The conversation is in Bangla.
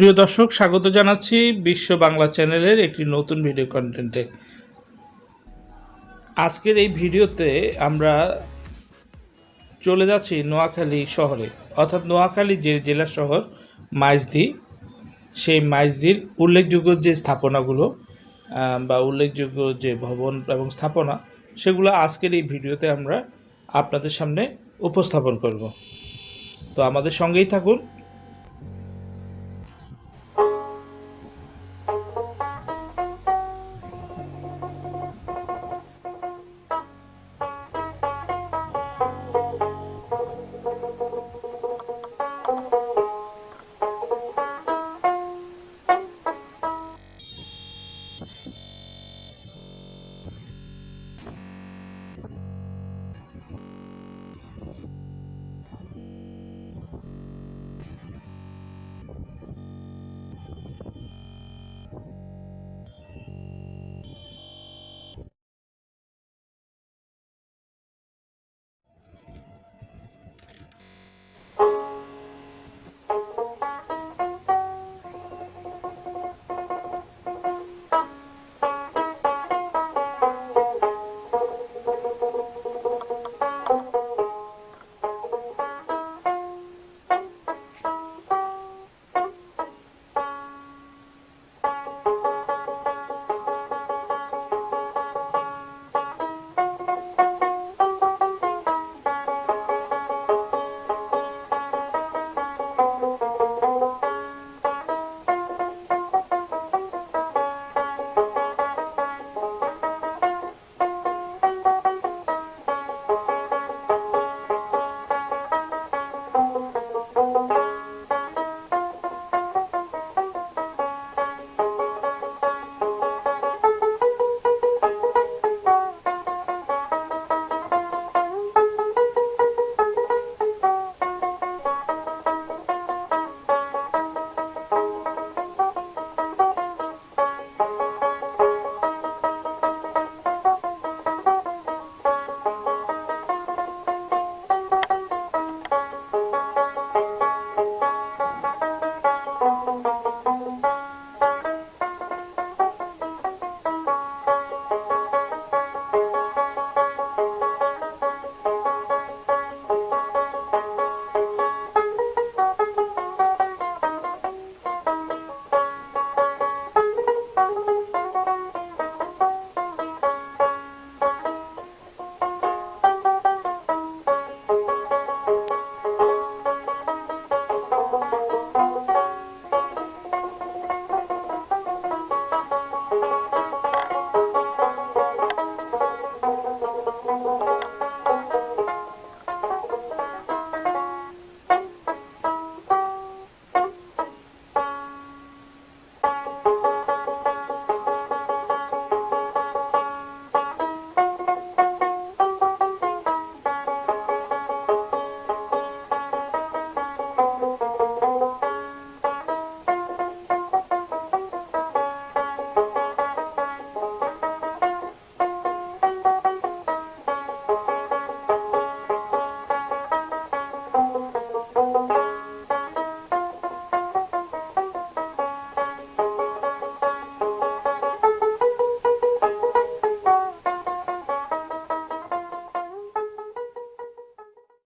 প্রিয় দর্শক, স্বাগত জানাচ্ছি বিশ্ব বাংলা চ্যানেলের একটি নতুন ভিডিও কন্টেন্টে আজকের এই ভিডিওতে আমরা চলে যাচ্ছি নোয়াখালী শহরে। অর্থাৎ নোয়াখালী যে জেলা শহর, মাইজদি, সেই মাইজদির উল্লেখযোগ্য যে স্থাপনাগুলো বা উল্লেখযোগ্য যে ভবন এবং স্থাপনা, সেগুলো আজকের এই ভিডিওতে আমরা আপনাদের সামনে উপস্থাপন করব। তো আমাদের সঙ্গেই থাকুন